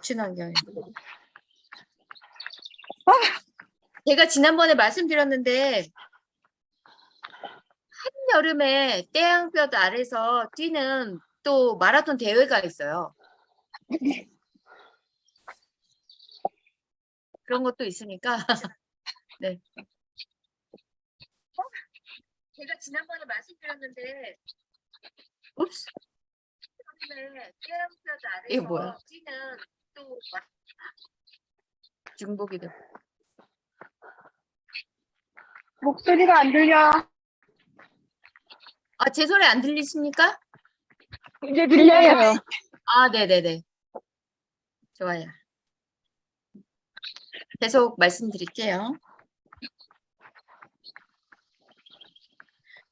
맞춘 환경에. 제가 지난번에 말씀드렸는데 한여름에 태양볕 아래서 뛰는 또 마라톤 대회가 있어요. 그런 것도 있으니까. 네. 제가 지난번에 말씀드렸는데 옵스. 이게 뭐야? 뛰는 중복이도. 목소리가 안 들려. 아, 제 소리 안 들리십니까? 이제 들려요. 아, 네네네. 좋아요. 계속 말씀드릴게요.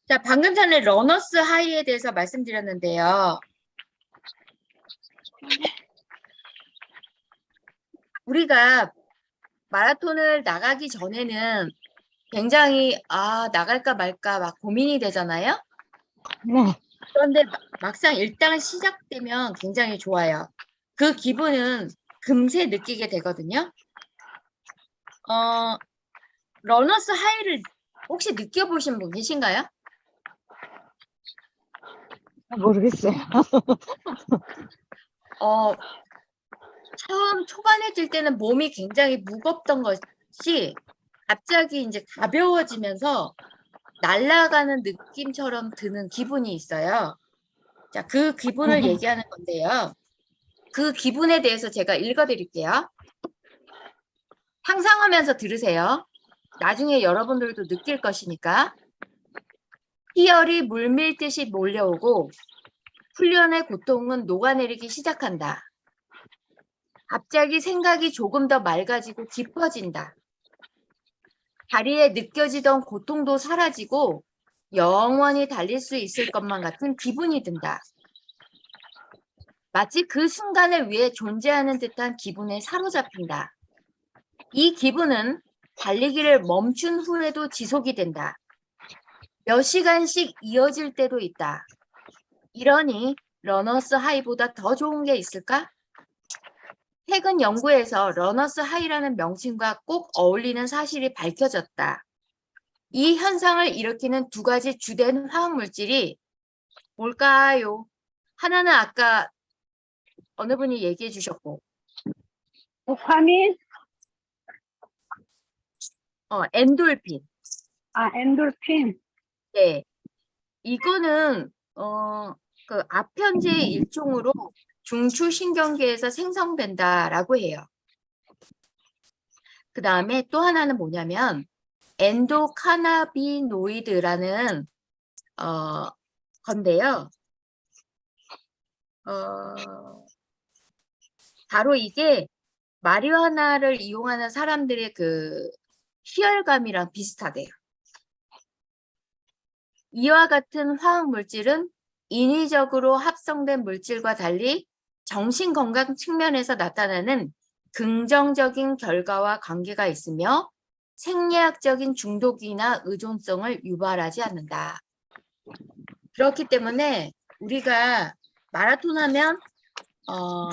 자, 방금 전에 러너스 하이에 대해서 말씀드렸는데요. 우리가 마라톤을 나가기 전에는 굉장히, 아, 나갈까 말까 막 고민이 되잖아요. 네. 그런데 마- 막상 일단 시작되면 굉장히 좋아요. 그 기분은 금세 느끼게 되거든요. 어, 러너스 하이를 혹시 느껴보신 분 계신가요? 모르겠어요. 어, 처음 초반에 뛸 때는 몸이 굉장히 무겁던 것이 갑자기 이제 가벼워지면서 날아가는 느낌처럼 드는 기분이 있어요. 자, 그 기분을 음. 얘기하는 건데요. 그 기분에 대해서 제가 읽어드릴게요. 상상하면서 들으세요. 나중에 여러분들도 느낄 것이니까. 희열이 물밀듯이 몰려오고 훈련의 고통은 녹아내리기 시작한다. 갑자기 생각이 조금 더 맑아지고 깊어진다. 다리에 느껴지던 고통도 사라지고 영원히 달릴 수 있을 것만 같은 기분이 든다. 마치 그 순간을 위해 존재하는 듯한 기분에 사로잡힌다. 이 기분은 달리기를 멈춘 후에도 지속이 된다. 몇 시간씩 이어질 때도 있다. 이러니 러너스 하이보다 더 좋은 게 있을까? 최근 연구에서 러너스 하이라는 명칭과 꼭 어울리는 사실이 밝혀졌다. 이 현상을 일으키는 두 가지 주된 화학 물질이 뭘까요? 하나는 아까 어느 분이 얘기해 주셨고, 도파민, 어, 엔돌핀. 아, 엔돌핀. 네. 이거는 어, 그 아편제의 일종으로 중추신경계에서 생성된다라고 해요. 그 다음에 또 하나는 뭐냐면 엔도카나비노이드라는 어, 건데요. 어, 바로 이게 마리화나를 이용하는 사람들의 그 희열감이랑 비슷하대요. 이와 같은 화학 물질은 인위적으로 합성된 물질과 달리 정신 건강 측면에서 나타나는 긍정적인 결과와 관계가 있으며 생리학적인 중독이나 의존성을 유발하지 않는다. 그렇기 때문에 우리가 마라톤 하면 어,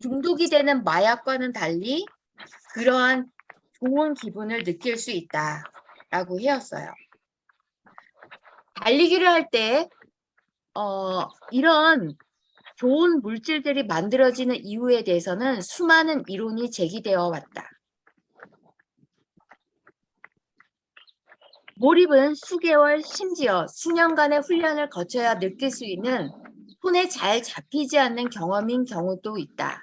중독이 되는 마약과는 달리 그러한 좋은 기분을 느낄 수 있다라고 해왔어요. 달리기를 할 때, 어, 이런 좋은 물질들이 만들어지는 이유에 대해서는 수많은 이론이 제기되어 왔다. 몰입은 수개월, 심지어 수년간의 훈련을 거쳐야 느낄 수 있는 손에 잘 잡히지 않는 경험인 경우도 있다.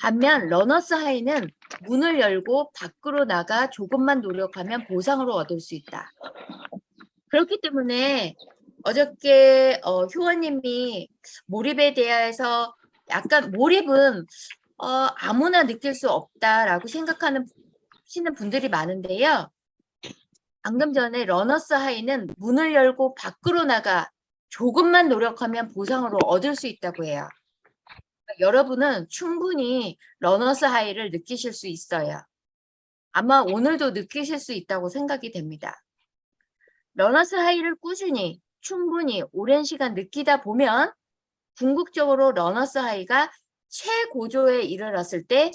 반면 러너스 하이는 문을 열고 밖으로 나가 조금만 노력하면 보상으로 얻을 수 있다. 그렇기 때문에 어저께 어, 효원님이 몰입에 대해서 약간 몰입은 어, 아무나 느낄 수 없다라고 생각하는 시는 분들이 많은데요. 방금 전에 러너스 하이는 문을 열고 밖으로 나가 조금만 노력하면 보상으로 얻을 수 있다고 해요. 여러분은 충분히 러너스 하이를 느끼실 수 있어요. 아마 오늘도 느끼실 수 있다고 생각이 됩니다. 러너스 하이를 꾸준히 충분히 오랜 시간 느끼다 보면 궁극적으로 러너스 하이가 최고조에 이르렀을 때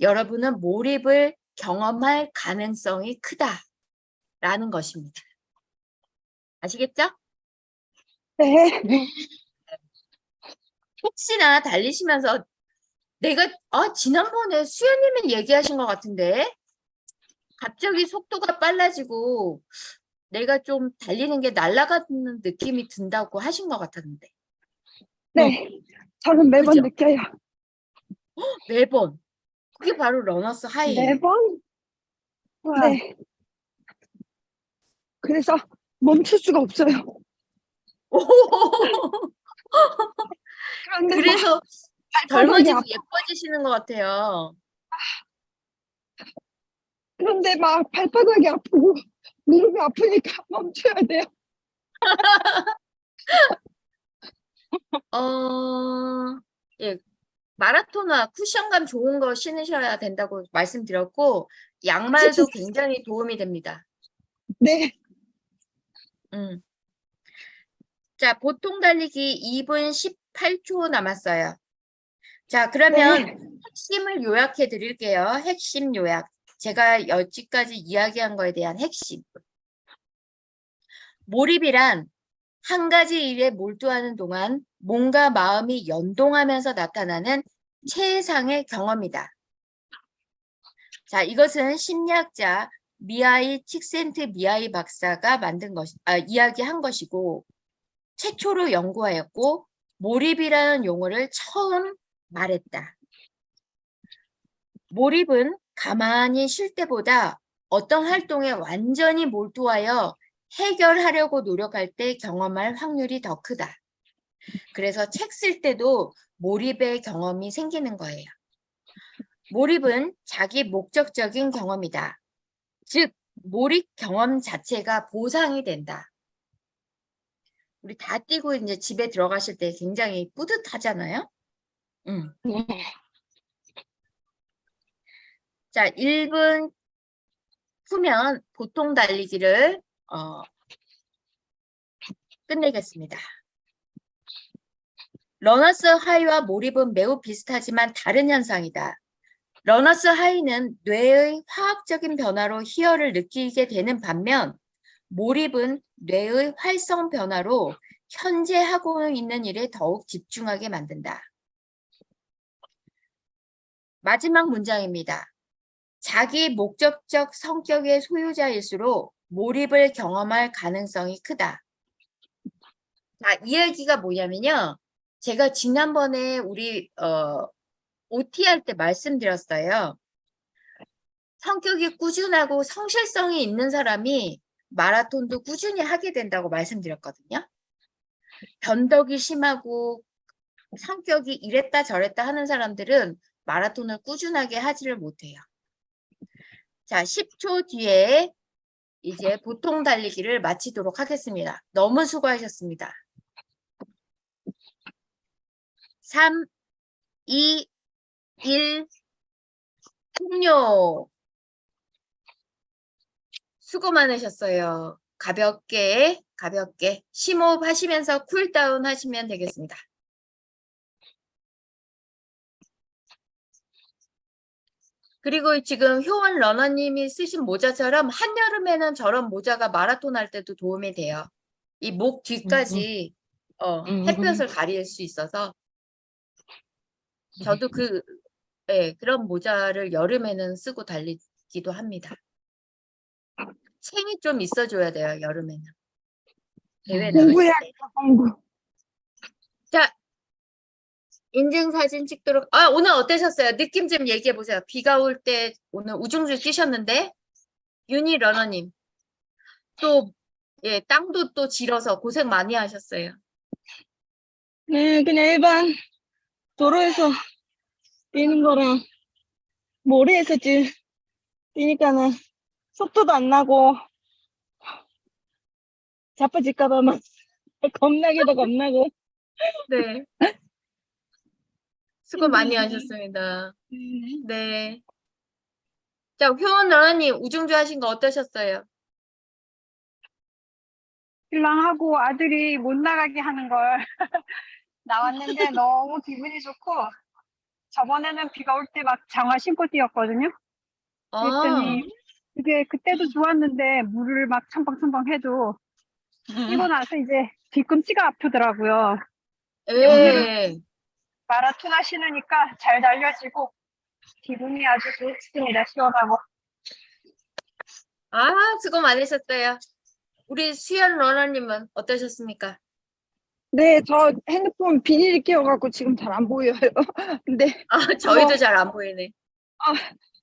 여러분은 몰입을 경험할 가능성이 크다라는 것입니다. 아시겠죠? 네. 혹시나 달리시면서 내가 아 지난번에 수현님이 얘기하신 것 같은데 갑자기 속도가 빨라지고 내가 좀 달리는 게 날아가는 느낌이 든다고 하신 것 같았는데 네. 저는 매번 그죠? 느껴요. 매번 그게 바로 러너스 하이 매번? 네. 그래서 멈출 수가 없어요. 그런데 막 그래서 젊어지고 아파. 예뻐지시는 것 같아요. 그런데 막 발바닥이 아프고 무릎이 아프니까 멈춰야 돼요. 어, 예, 마라토너 쿠션감 좋은 거 신으셔야 된다고 말씀드렸고 양말도 굉장히 도움이 됩니다. 네. 음. 자, 보통 달리기 2분 18초 남았어요. 자, 그러면 핵심을 요약해 드릴게요. 핵심 요약. 제가 여기까지 이야기한 거에 대한 핵심. 몰입이란 한 가지 일에 몰두하는 동안 몸과 마음이 연동하면서 나타나는 최상의 경험이다. 자, 이것은 심리학자 미하이 칙센트 미하이 박사가 만든 것, 아, 이야기한 것이고, 최초로 연구하였고, 몰입이라는 용어를 처음 말했다. 몰입은 가만히 쉴 때보다 어떤 활동에 완전히 몰두하여 해결하려고 노력할 때 경험할 확률이 더 크다. 그래서 책 쓸 때도 몰입의 경험이 생기는 거예요. 몰입은 자기 목적적인 경험이다. 즉, 몰입 경험 자체가 보상이 된다. 우리 다 뛰고 이제 집에 들어가실 때 굉장히 뿌듯하잖아요. 음. 자, 1분 후면 보통 달리기를 어, 끝내겠습니다. 러너스 하이와 몰입은 매우 비슷하지만 다른 현상이다. 러너스 하이는 뇌의 화학적인 변화로 희열을 느끼게 되는 반면 몰입은 뇌의 활성 변화로 현재 하고 있는 일에 더욱 집중하게 만든다. 마지막 문장입니다. 자기 목적적 성격의 소유자일수록 몰입을 경험할 가능성이 크다. 자, 이 얘기가 뭐냐면요. 제가 지난번에 우리 어, OT 할 때 말씀드렸어요. 성격이 꾸준하고 성실성이 있는 사람이 마라톤도 꾸준히 하게 된다고 말씀드렸거든요. 변덕이 심하고 성격이 이랬다 저랬다 하는 사람들은 마라톤을 꾸준하게 하지를 못해요. 자, 10초 뒤에 이제 보통 달리기를 마치도록 하겠습니다. 너무 수고하셨습니다. 3, 2, 1, 종료. 수고 많으셨어요. 가볍게, 가볍게 심호흡 하시면서 쿨다운 하시면 되겠습니다. 그리고 지금 효원 러너님이 쓰신 모자처럼 한여름에는 저런 모자가 마라톤 할 때도 도움이 돼요. 이 목 뒤까지 어, 음. 햇볕을 가릴 수 있어서 저도 그 예, 그런 모자를 여름에는 쓰고 달리기도 합니다. 챙이 좀 있어줘야 돼요, 여름에는. 대회 나갈 공부해야 때. 공부. 자, 인증사진 찍도록. 아, 오늘 어떠셨어요? 느낌 좀 얘기해 보세요. 비가 올 때 오늘 우중주 뛰셨는데, 윤희 러너님. 또, 예, 땅도 또 질어서 고생 많이 하셨어요. 네, 그냥 일반 도로에서 뛰는 거랑 모래에서 뛰, 뛰니까는 속도도 안 나고 자빠질까봐만 겁나기도 겁나고. 네. 수고 많이 하셨습니다. 네. 자, 효원 러너님, 우중주 하신 거 어떠셨어요? 신랑하고 아들이 못 나가게 하는 걸 나왔는데 너무 기분이 좋고 저번에는 비가 올 때 막 장화 신고 뛰었거든요. 아, 그랬더니 그게 그때도 좋았는데 물을 막 첨벙첨벙 해도 뛰고 나서 이제 뒤꿈치가 아프더라고요. 예. 마라톤 하시느니까 잘 달려지고 기분이 아주 좋습니다. 시원하고. 아, 수고 많으셨어요. 우리 수연 러너님은 어떠셨습니까? 네, 저 핸드폰 비닐이 끼어갖고 지금 잘 안 보여요. 근데 아, 저희도 어. 잘안 보이네.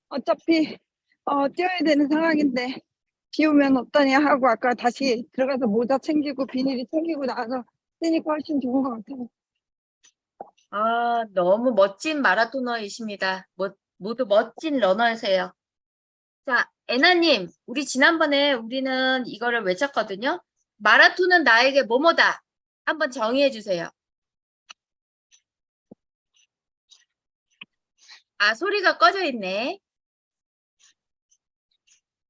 어차피 어, 뛰어야 되는 상황인데 비 오면 어떠냐 하고 아까 다시 들어가서 모자 챙기고 비닐이 챙기고 나가서 뛰니까 훨씬 좋은 것 같아요. 아, 너무 멋진 마라토너이십니다. 모, 모두 멋진 러너세요. 자, 애나님, 우리 지난번에 우리는 이거를 외쳤거든요. 마라톤은 나에게 뭐뭐다. 한번 정의해 주세요. 아, 소리가 꺼져 있네.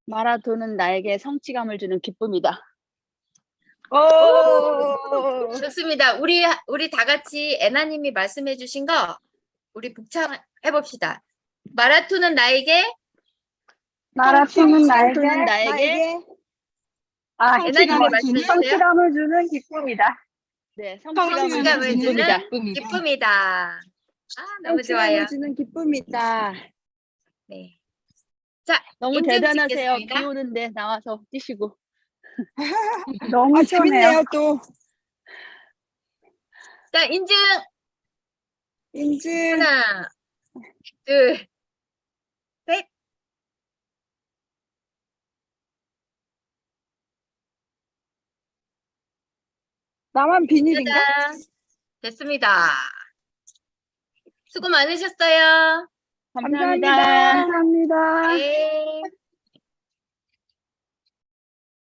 마라톤은 나에게 성취감을 주는 기쁨이다. 오! 좋습니다. 우리, 우리 다 같이 애나님이 말씀해 주신 거 우리 복창해 봅시다. 마라톤은 나에게 마라톤은 나에게 마라톤은 나에게 아, 애나님이 성취감을 말씀해 주세요. 성취감을 주는 기쁨이다. 네, 성취감을 주는 기쁨이다. 기쁨이다. 아, 너무 좋아요. 성취감을 주는 기쁨이다. 네. 너무 인증 대단하세요. 비 오는데 나와서 뛰시고. 너무 아, 시원해요. 재밌네요, 또. 자, 인증 인증. 하나, 둘, 셋. 나만 비닐인가? 짜잔. 됐습니다. 수고 많으셨어요. 감사합니다. 감사합니다. 감사합니다.